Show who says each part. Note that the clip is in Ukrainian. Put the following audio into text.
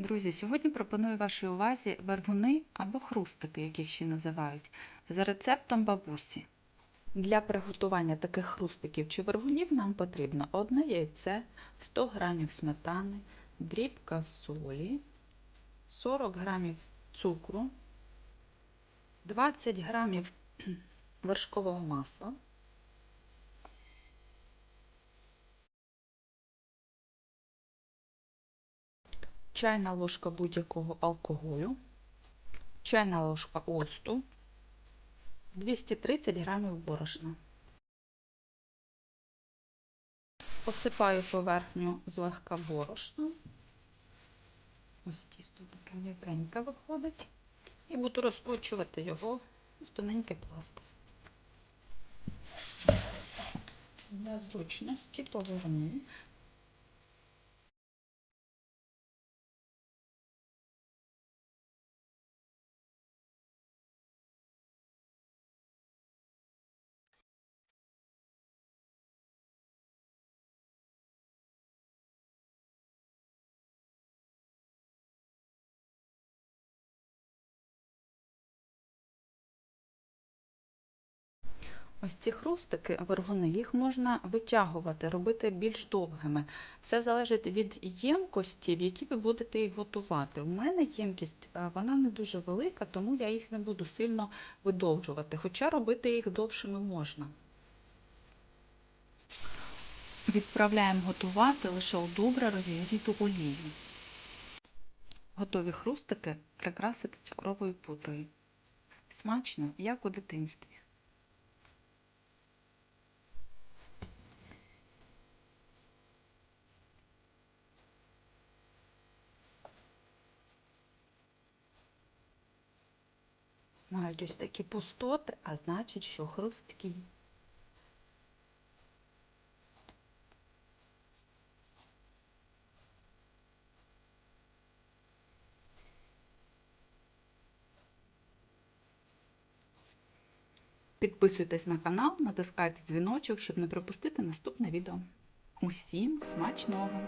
Speaker 1: Друзі, сьогодні пропоную вашій увазі вергуни або хрустики, як їх ще називають, за рецептом бабусі. Для приготування таких хрустиків чи вергунів нам потрібно одне яйце, 100 г сметани, дрібка солі, 40 г цукру, 20 г вершкового масла, чайна ложка будь-якого алкоголю, чайна ложка оцту, 230 грамів борошна. Посипаю поверхню злегка борошном. Ось тісто таке м'якеньке виходить. І буду розкочувати його в тоненький пластик. Для зручності поверну. Ось ці хрустики, вергуни, їх можна витягувати, робити більш довгими. Все залежить від ємкості, в якій ви будете їх готувати. У мене ємкість е, вона не дуже велика, тому я їх не буду сильно видовжувати, хоча робити їх довшими можна. Відправляємо готувати лише у добре розігріту олію. Готові хрустики прикрасити цукровою пудрою. Смачно, як у дитинстві. Мають ось такі пустоти, а значить, що хрусткі. Підписуйтесь на канал, натискайте дзвіночок, щоб не пропустити наступне відео. Усім смачного!